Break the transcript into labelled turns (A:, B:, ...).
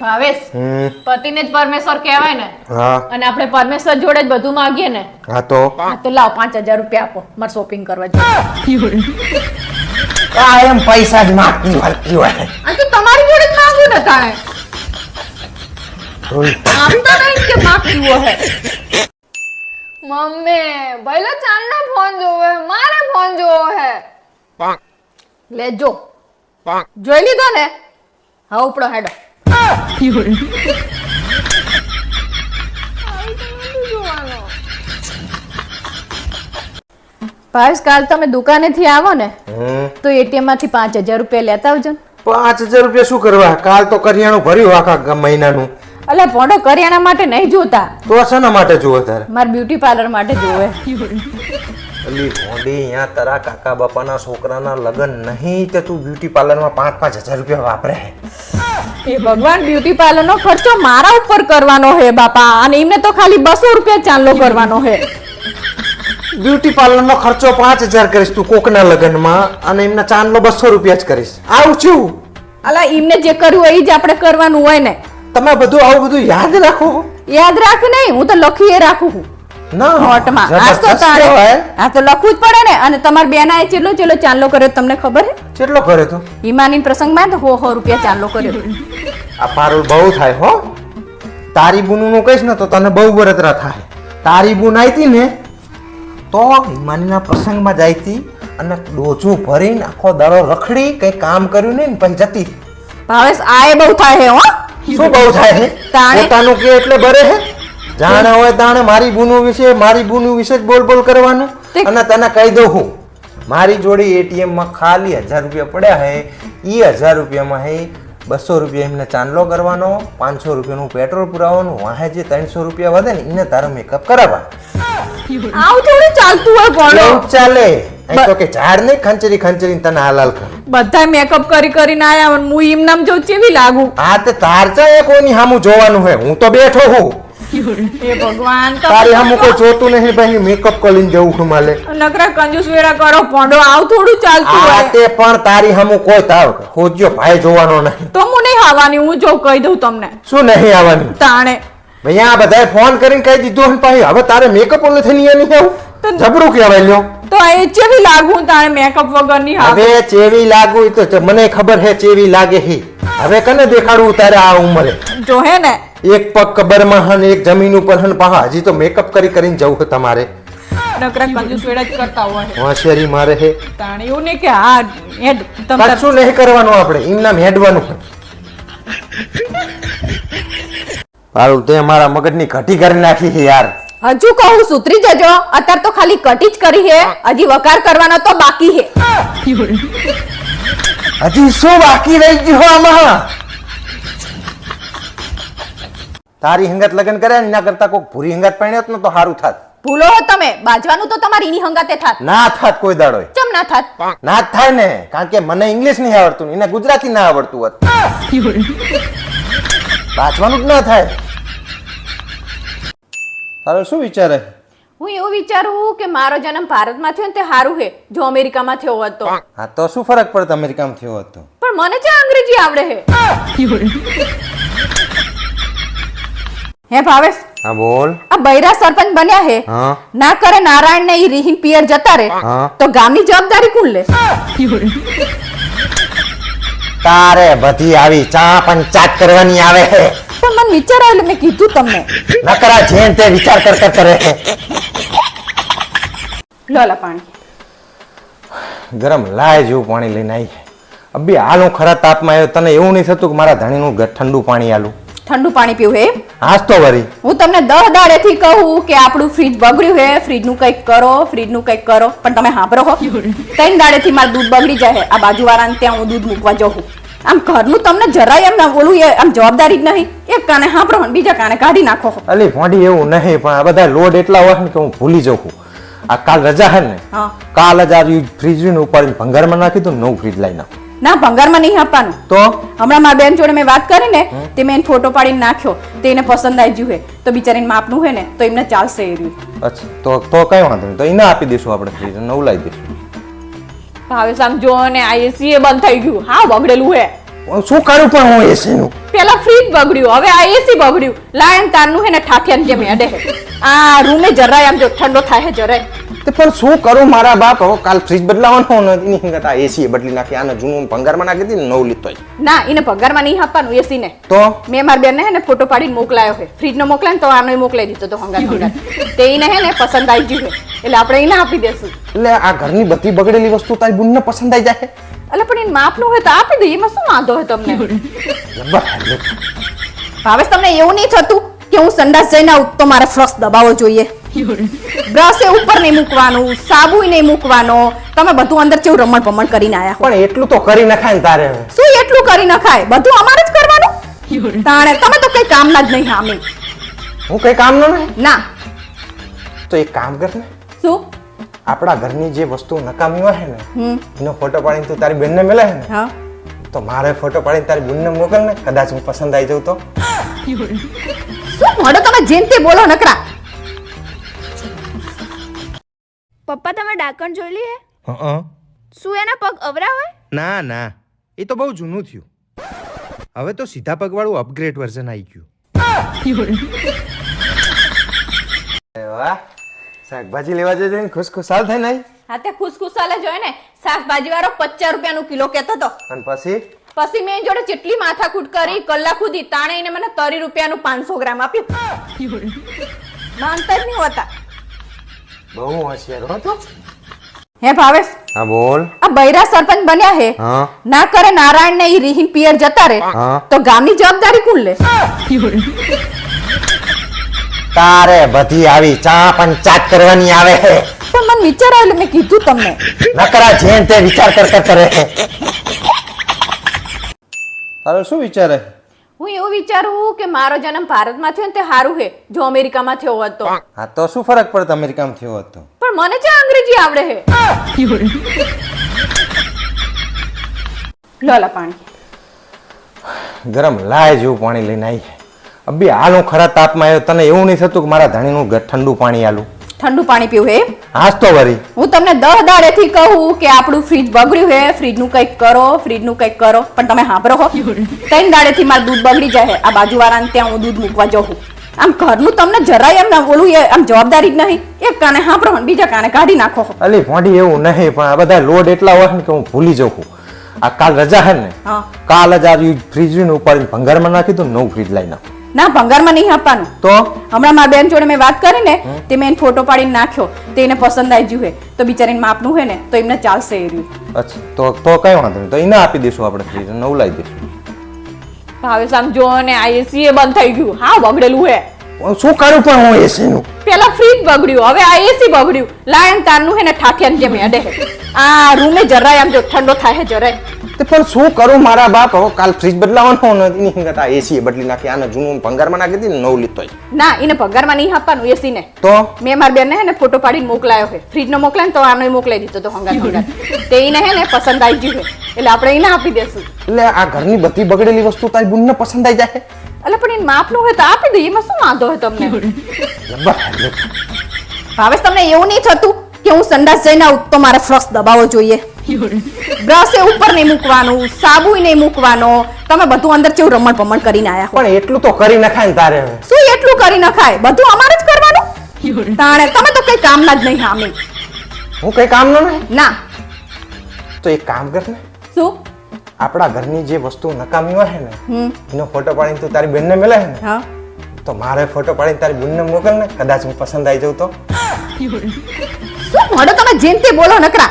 A: ભાવેશ. પતિને જ પરમેશ્વર કહેવાય ને.
B: હા.
A: અને આપણે પરમેશ્વર જોડે જ બધું માંગીએ ને.
B: હા તો?
A: હા તો લાવ પાંચ હજાર રૂપિયા આપો. મારે શોપિંગ કરવા
B: આ પૈસા જ માંગતી મળતી હોય
A: આ તો તમારી જોડે જ માંગુ ને તાણે. આમ તો નહીં કે માંગતી હોય. મમ્મી ભઈલો ચાંદનો ફોન જોવે મારે ફોન જોવો હે. લેજો. જોઈ લીધો ને? હા ઉપડો હેડો. ભાવેશ કાલ તમે દુકાનેથી આવો ને તો એટીએમમાંથી પાંચ હજાર રૂપિયા લેતા આવજો
B: પાંચ હજાર રૂપિયા શું કરવા? કાલ તો કરિયાણું ભર્યું આખા મહિનાનું.
A: અલે ભોંડો કરિયાણા માટે નહીં જોતા.
B: તો શાના માટે જોવે તારે?
A: મારે બ્યુટી પાર્લર માટે જોવે.
B: અલી ભોંડી અહીંયા તારા કાકા બાપાના છોકરાના લગ્ન નહીં તે તું બ્યુટી પાર્લરમાં પાંચ પાંચ હજાર રૂપિયા વાપરે.
A: એ ભગવાન બ્યુટી પાર્લર નો ખર્ચો મારા ઉપર કરવાનો હે બાપા. અને એમને તો ખાલી બસો રૂપિયા ચાંદલો કરવાનો હે.
B: બ્યુટી પાર્લરનો ખર્ચો પાંચ હજાર કરીશ તું કોકના લગ્નમાં અને એમના ચાંદલો બસો રૂપિયા જ કરીશ. આવું છું.
A: અલા એમને જે કર્યું હોય એ જ આપણે કરવાનું હોય ને.
B: તમે બધું આવું બધું યાદ રાખો.
A: યાદ રાખ નહીં હું તો લખી એ રાખું છું.
B: ના
A: નોટમાં તો તારે આ તો લખવું જ પડે ને. અને તમારા બેનાએ ચેલો ચેલો ચાંદલો કર્યો તમને ખબર હે?
B: કેટલો કર્યો તો?
A: હિમાની પ્રસંગમાં તો હો હો રૂપિયા ચાંદલો કર્યો
B: આ પારુલ બહુ થાય હો. તારી બુનું નું કહીશ ને તો તને બહુ બરતરા થાય. તારી બુન આવી ને તો હિમાનીના પ્રસંગમાં જાય હતી અને ડોજું ભરીને આખો દાડો રખડી કઈ કામ કર્યું નહીં ને પછી જતી.
A: ભાવેશ આ એ બહુ થાય હે હો.
B: શું બહુ થાય છે
A: તાણે-
B: કે એટલે બરે છે જાણે હોય તાણે મારી બુનુ વિશે મારી બુનુ વિશે જ બોલ બોલ કરવાનું અને તને કહી દઉં હું મારી જોડે એટીએમમાં ખાલી હજાર રૂપિયા પડ્યા હે એ હજાર રૂપિયામાં હે બસો રૂપિયા એમને ચાંદલો કરવાનો પાંચસો રૂપિયાનું પેટ્રોલ પુરાવવાનું વાહે જે ત્રણસો રૂપિયા વધે ને એને તારો મેકઅપ કરાવવા
A: આવું થોડું ચાલતું હોય
B: પણ ચાલે. તો કે ઝાડ નહીં ખંચરી ખંચરી તને હાલાલ કર.
A: બધા મેકઅપ કરી કરીને આયા હું એમ નામ જો ચેવી લાગુ?
B: આ તે તાર ચાએ કોઈની સામું જોવાનું હે? હું તો બેઠો હું.
A: એ ભગવાન
B: તારી સામું કોઈ જોતું નહીં ભાઈ મેકઅપ કરીને જવું છું માલે.
A: નકરા કંજૂસ વેરા કરો ભોંડો આવું થોડું ચાલતું હોય.
B: તે પણ તારી સામું કોઈ તાવ હોજ્યો ભાઈ જોવાનો નહીં.
A: તો હું નહીં આવવાની હું જો કહી દઉં તમને.
B: શું નહીં આવવાનું?
A: તાણે.
B: ભાઈ બધાએ ફોન કરીને કહી દીધું ને ભાઈ હવે તારે મેકઅપ ઓલે થઈને નહીં આવું જબરું કહેવાય લ્યો.
A: તો એ ચેવી લાગુ તારે મેકઅપ વગરની
B: હવે ચેવી લાગુ તો મને ખબર હે ચેવી લાગે હી. હવે કને દેખાડવું તારે આ ઉંમરે?
A: જો હે ને
B: એક પગ કબરમાં હન એક જમીન ઉપર હન પાહા હજી તો મેકઅપ કરી કરીને જવું તમારે.
A: નકરા કંજૂસ વેરા જ કરતા હોય.
B: હોશિયારી મારે હે.
A: તાણે એવું કે હા હેડ તમે
B: કશું નહીં કરવાનું આપણે એમના હેડવાનું પારુલ તે મારા મગજની ઘટી કરી નાખી છે યાર.
A: હજુ કહું સુતરી જજો અત્યારે તો ખાલી કટી જ કરી હે હજી વકાર કરવાનો તો બાકી હે
B: હજી શું બાકી રહી ગયું આમાં? તારી હંગત લગ્ન કર્યા ને એના કરતા કોઈક ભૂરી હંગત પરણ્યો હોત ને તો સારું થાત.
A: ભૂલો હો તમે. બાજવાનું તો તમારી એની હંગાતે થાત.
B: ના થાત કોઈ દાડો
A: ચમ ના થાત?
B: ના જ થાય ને. કારણ કે મને ઇંગ્લિશ નહીં આવડતું ને એને ગુજરાતી ના આવડતું હોત. વાંચવાનું જ ના થાય. તારો શું વિચારે
A: હું? એવું વિચારું કે મારો જન્મ ભારતમાં થયો ને તે સારું હે જો અમેરિકામાં થયો હોત તો.
B: હા તો શું ફરક પડે અમેરિકામાં થયો હોત તો?
A: પણ મને છે અંગ્રેજી આવડે હે. હે ભાવેશ?
B: હા બોલ.
A: આ બૈરા સરપંચ બન્યા હે. ના કરે નારાયણ ને ઈ રીહીન પિયર જતા રે. તો ગામની જવાબદારી કોણ લે?
B: તારે બધી આવી ચા પંચાત કરવાની આવે
A: પણ મને વિચાર આવ્યો મેં કીધું તમને.
B: નકરા જેન તે વિચાર કર કર કરે
A: લોલા પાણી.
B: ગરમ લાય જેવું પાણી લઈને આવી અબી હાલ ખરા તાપમાં આવ્યો. તને એવું નહીં થતું કે મારા ધણીનું ઠંડુ પાણી આલું.
A: ઠંડુ પાણી પીવું હે?
B: હાસ તો વરી.
A: હું તમને દહ દાડેથી કહું કે આપણું ફ્રીજ બગડ્યું હે ફ્રીજનું કંઈક કરો ફ્રીજનું કંઈક કરો. પણ તમે સાંભળો હો. ત્રણ દાડેથી મારું દૂધ બગડી જાય આ બાજુવાળાને ત્યાં હું દૂધ મૂકવા જઉં આમ ઘરનું તમને જરાય એમ ના બોલું એ આમ જવાબદારી જ નહીં. એક કાને સાંભળો ને બીજા કાને કાઢી નાખો
B: અલી ભોંડી એવું નહીં પણ આ બધા લોડ એટલા હોય ને કે હું ભૂલી જાઉં આ કાલ રજા હે ને?
A: હા.
B: કાલ જ આ ફ્રીજ ઉપાડીને ભંગારમાં નાખી દઉં નવું ફ્રીજ લઈ નાખું.
A: ના ભંગારમાં નહીં આપવાનું.
B: તો?
A: હમણાં મારા બેન જોડે મેં વાત કરી ને તે મેં ફોટો પાડીને નાખ્યો. તે એને પસંદ આવી ગયું હે. તો બિચારીને માપનું હે ને તો એમને ચાલશે એ રહ્યું.
B: અચ્છા તો તો કઈ વાંધો નહીં. તો એને આપી દઈશું આપણે નવું લાવી દઈશું.
A: ભાવેશ આમ જો ને આ એસી એ બંધ થઈ ગયું. હા બગડેલું હે.
B: શું કરું પણ હું એસીનું
A: પેલા ફ્રીજ બગડ્યું હવે આ એસી બગડ્યું. લાયન તારનું હે ને ઠાઠિયાન જેમ હેડે આ રૂમે જરાય આમ જો ઠંડો થાય હે જરાય.
B: તે પણ શું કરું મારા બાપ? હવે કાલ ફ્રીજ બદલાવાનો નથી હંગત એસી બદલી નાખી. આને જૂનું ભંગારમાં નાખી દીધી નવ લીધો
A: ના એને પગારમાં નહીં આપવાનું એસી ને.
B: તો?
A: મેં મારા બેનને હે ને ફોટો પાડીને મોકલાયો છે. ફ્રીજનો મોકલાય ને તો આનો મોકલાઈ દીધો તો હંગાત હંગાત. તે એને હે ને પસંદ આવી ગયું એટલે આપણે એને આપી દેશું.
B: એટલે આ ઘરની બધી બગડેલી વસ્તુ તારી બુનને પસંદ આવી જાય?
A: એટલે પણ એને માપનું હોય તો આપી દઈએ એમાં શું વાંધો હોય તમને. ભાવેશ તમને એવું નહીં થતું કે હું સંડાસ જઈને આવું તો મારે ફ્રશ દબાવવો જોઈએ. બ્રશ એ ઉપર નહીં મૂકવાનું સાબુ નહીં મૂકવાનો. તમે બધું અંદર કેવું રમણ પમણ કરીને આયા હો.
B: પણ એટલું તો કરી નખાય ને તારે હવે.
A: શું એટલું કરી નખાય? બધું અમારે જ કરવાનું? તાણે તમે તો કઈ કામના જ નહીં હામે.
B: હું કઈ કામનો નહીં?
A: ના.
B: તો એક કામ કર ને.
A: શું?
B: આપણા ઘરની જે વસ્તુ નકામી હોય ને
A: હમ.
B: એનો ફોટો પાડીને તું તારી બેનને મેલે ને
A: હા.
B: તો મારે ફોટો પાડીને તારી બેનને મોકલ ને કદાચ હું પસંદ આવી જાઉં તો.
A: શું મોઢો તમે જેમ તે બોલો નકરા?
C: પપ્પા તમે ડાકણ જોઈ લી હે?
B: હં
C: શું એના પગ અવરા હોય?
B: ના ના. એ તો બહુ જૂનું થયું. હવે તો સીધા પગવાળું અપગ્રેડ વર્ઝન આવી ગયું. વાહ. શાકભાજી લેવા જજે ને. ખુશખુશાલ થાય નહીં
A: હા તે ખુશખુશાલે હોય ને. શાકભાજી વાળો પચાસ રૂપિયાનું કિલો કેતો તો.
B: અને પછી?
A: પછી મેં જોડે જેટલી માથાકૂટ કરી કલાક સુધી તાણે એને મને તરી રૂપિયાનું પાંચસો ગ્રામ આપ્યું. માનતા જ નહીં હોતા
B: બહુ હોશિયાર હો તો.
A: હે ભાવેશ
B: હા બોલ.
A: આ બૈરા સરપંચ બન્યા હે.
B: હા.
A: ના કરે નારાયણ ને ઈ રીહિન પિયર જતા રે તો ગામની જવાબદારી કોણ લે?
B: તારે બધી આવી ચા પંચાત કરવાની આવે
A: પણ મને વિચાર આવ્યો એટલે મેં કીધું તમને.
B: નકરા જેન તે વિચાર કર કર કરે છે તારો શું વિચારે
A: હું? એવું વિચારું કે મારો જન્મ ભારતમાં થયો ને તે સારું હે જો અમેરિકામાં થયો હોત તો.
B: હા તો શું ફરક પડતો અમેરિકામાં થયો હોત તો?
A: પણ મને છે અંગ્રેજી આવડે હે. લોલા પાણી.
B: ગરમ લાય જેવું પાણી લઈને આવી અબી હાલ હું ખરા તાપમાં આવ્યો તને એવું નહીં થતું કે મારા ધણીનું ઠંડુ પાણી આલું?
A: ઠંડુ પાણી પીવું હે?
B: હાસ તો વરી.
A: હું તમને દહ દાડેથી કહું કે આપણું ફ્રીજ બગડ્યું હે ફ્રીજનું કંઈક કરો ફ્રીજનું કંઈક કરો પણ તમે સાંભળો હો. ત્રણ દાડેથી મારું દૂધ બગડી જાય આ બાજુવાળાને ત્યાં હું દૂધ મૂકવા જઉં આમ ઘરનું તમને જરાય એમ ના બોલું એ આમ જવાબદારી જ નહીં. એક કાને સાંભળો ને બીજા કાને કાઢી નાખો
B: અલે ભોંડી એવું નહીં પણ આ બધા લોડ એટલા હોય ને કે હું ભૂલી જાઉં આ કાલ રજા હે ને?
A: હા.
B: કાલ જ આ ફ્રીજ ઉપાડીને ભંગારમાં નાખી દઉં નવું ફ્રીજ લઈ નાખું.
A: ના ભંગારમાં નહીં આપવાનું.
B: તો?
A: હમણાં મારા બેન જોડે મેં વાત કરી ને તે મેં ફોટો પાડીને નાખ્યો. તે એને પસંદ આવી ગયું હે. તો બિચારીને માપનું હે ને તો એમને ચાલશે એ રહ્યું.
B: અચ્છા તો તો કઈ વાંધો નહીં. તો એને આપી દઈશું આપણે નવું લાવી દઈશું
A: ભાવેશ આમ જો ને આ એસી એ બંધ થઈ ગયું. હા બગડેલું હે.
B: શું કરું પણ હું એસીનું
A: પેલા ફ્રીજ બગડ્યું હવે આ એસી બગડ્યું. લાયન તારનું હે ને ઠાઠિયાને જેમ અડે આ રૂમે જરાય આમ જો ઠંડો થાય હે જરાય.
B: તે પણ શું કરું મારા બાપ? હવે કાલ ફ્રીજ બદલાવાનો ને એની હંગત આ એસી બદલી નાખી. આને જૂનું ભંગારમાં નાખી દીધી ને નવું લીધો
A: ના એને પગારમાં નહીં આપવાનું એસી ને.
B: તો?
A: મેં મારા બેનને હે ને ફોટો પાડીને મોકલાયો છે ફ્રીજનો મોકલાય ને તો આનો મોકલાઈ દીધો તો હંગા હંગા તે એને હે ને પસંદ આવી ગયું એટલે આપણે એને આપી દેશું.
B: એટલે આ ઘરની બધી બગડેલી વસ્તુ તારી બુનને પસંદ આવી જાય
A: એટલે પણ એને માપનું હોય તો આપી દઈએ એમાં શું વાંધો હોય તમને. ભાવેશ તમને એવું નહીં થતું કે હું સંડાસ જઈને આવું તો મારે ફ્રશ દબાવવો જોઈએ. બ્રશ એ ઉપર નહીં મૂકવાનું સાબુ નહીં મૂકવાનો. તમે બધું અંદર કેવું રમણ પમણ કરીને આયા
B: પણ એટલું તો કરી નખાય ને તારે
A: શું એટલું કરી નખાય? બધું અમારે જ કરવાનું? તાણે તમે તો કઈ કામના જ નહીં હામે.
B: હું કઈ કામનો નહીં?
A: ના.
B: તો એક કામ કર ને.
A: શું?
B: આપણા ઘરની જે વસ્તુ નકામી હોય ને એનો ફોટો પાડીને તું તારી બેનને મેલે ને તો મારે ફોટો પાડીને તારી બેનને મોકલ ને કદાચ હું પસંદ આવી જાઉં તો.
A: શું મોડો તમે જેમ તે બોલો નકરા?